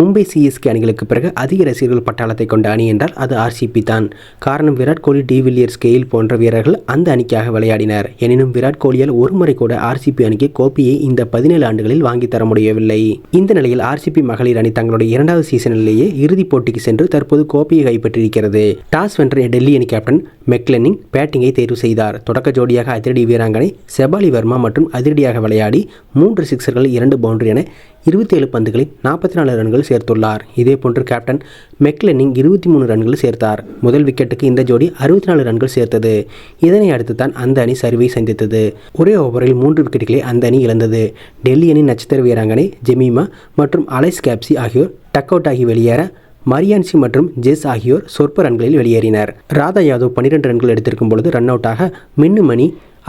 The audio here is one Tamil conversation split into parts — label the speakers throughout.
Speaker 1: மும்பை சிஎஸ்கே அணிகளுக்கு பிறகு அதிக ரசிகர்கள் பட்டாளத்தை கொண்ட அணி என்றால் அது ஆர்சிபி தான். காரணம் விராட் கோலி டிவில்லியர்ஸ் கெயில் போன்ற வீரர்கள் அந்த அணிக்காக விளையாடினர். எனினும் விராட் கோலியால் ஒருமுறை கூட ஆர்சிபி அணிக்கு கோப்பையை இந்த பதினேழு ஆண்டுகளில் வாங்கி தர முடியவில்லை. இந்த நிலையில் ஆர்சிபி மகளிர் அணி தங்களுடைய இரண்டாவது சீசனிலேயே இறுதிப் போட்டிக்கு சென்று தற்போது கோப்பையை கைப்பற்றியிருக்கிறது. டாஸ் வென்ற டெல்லி அணி கேப்டன் மெக்லெனிங் பேட்டிங்கை தேர்வு செய்தார். தொடக்க ஜோடியாக அதிரடி வீராங்கனை செபாலி வர்மா மற்றும் அதிரடியாக விளையாடி மூன்று சிக்சர்கள் இரண்டு பவுண்டரி என இருபத்தி ஏழு பந்துகளில் நாற்பத்தி நாலு ரன்கள் சேர்த்துள்ளார். இதேபோன்று கேப்டன் மெக்லெனிங் இருபத்தி மூணு ரன்கள் சேர்த்தார். முதல் விக்கெட்டுக்கு இந்த ஜோடி அறுபத்தி நாலு ரன்கள் சேர்த்தது. இதனை அடுத்து தான் அந்த அணி சரிவை சந்தித்தது. ஒரே ஓவரில் மூன்று விக்கெட்டுகளை அந்த அணி இழந்தது. டெல்லி அணி நட்சத்திர வீராங்கனை ஜெமீமா மற்றும் அலைஸ் கேப்சி ஆகியோர் டக் அவுட் ஆகி வெளியேற மரியான்சி மற்றும் ஜெஸ் ஆகியோர் சொற்ப ரன்களில் வெளியேறினர். ராதா யாதவ் பன்னிரெண்டு ரன்கள் எடுத்திருக்கும் பொழுது ரன் அவுட்டாக மின்னுமணி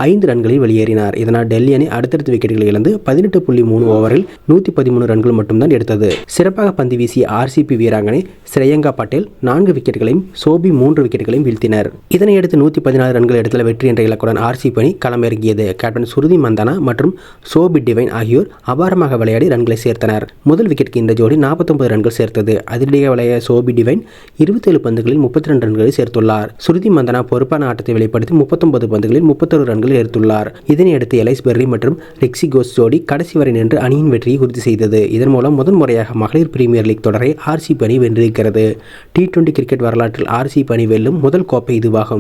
Speaker 1: ஐந்து ரன்களில் வெளியேறினார். இதனால் டெல்லி அணி அடுத்தடுத்த விக்கெட்டுகளை இழந்து பதினெட்டு புள்ளி மூணு ஓவரில் நூற்றி பதிமூணு ரன்கள் மட்டும்தான் எடுத்தது. சிறப்பாக பந்து வீசிய ஆர்சிபி வீராங்கனை ஸ்ரேயங்கா பட்டேல் நான்கு விக்கெட்டுகளையும் சோபி மூன்று விக்கெட்டுகளையும் வீழ்த்தினர். இதனையடுத்து நூற்றி பதினாறு ரன்கள் எடுத்துள்ள வெற்றி என்ற இலக்குடன் ஆர்சிபி அணி களமிறங்கியது. கேப்டன் சுருதி மந்தனா மற்றும் சோபி டிவைன் ஆகியோர் அபாரமாக விளையாடி ரன்களை சேர்த்தனர். முதல் விக்கெட்டுக்கு இந்த ஜோடி நாற்பத்தொன்பது ரன்கள் சேர்த்தது. அதிரடியாக விளைய சோபி டிவைன் இருபத்தேழு பந்துகளில் முப்பத்தி ரெண்டு ரன்களை சேர்த்துள்ளார். சுருதி மந்தனா பொறுப்பான ஆட்டத்தை வெளிப்படுத்தி முப்பத்தொன்பது பந்துகளில் முப்பத்தொரு ரன்கள் எடுத்துள்ளார் இதனையடுத்து எலைஸ் பெர்ரி மற்றும் ரிக்ஸி கோஸ் ஜோடி கடைசி வரை நின்று அணியின் வெற்றியை உறுதி செய்தது. இதன் மூலம் முதன்முறையாக மகளிர் பிரீமியர் லீக் தொடரை ஆர்சிபி அணி வென்றிருக்கிறது. டி டுவெண்டி கிரிக்கெட் வரலாற்றில் ஆர்சிபி அணி வெல்லும் முதல் கோப்பை இதுவாகும்.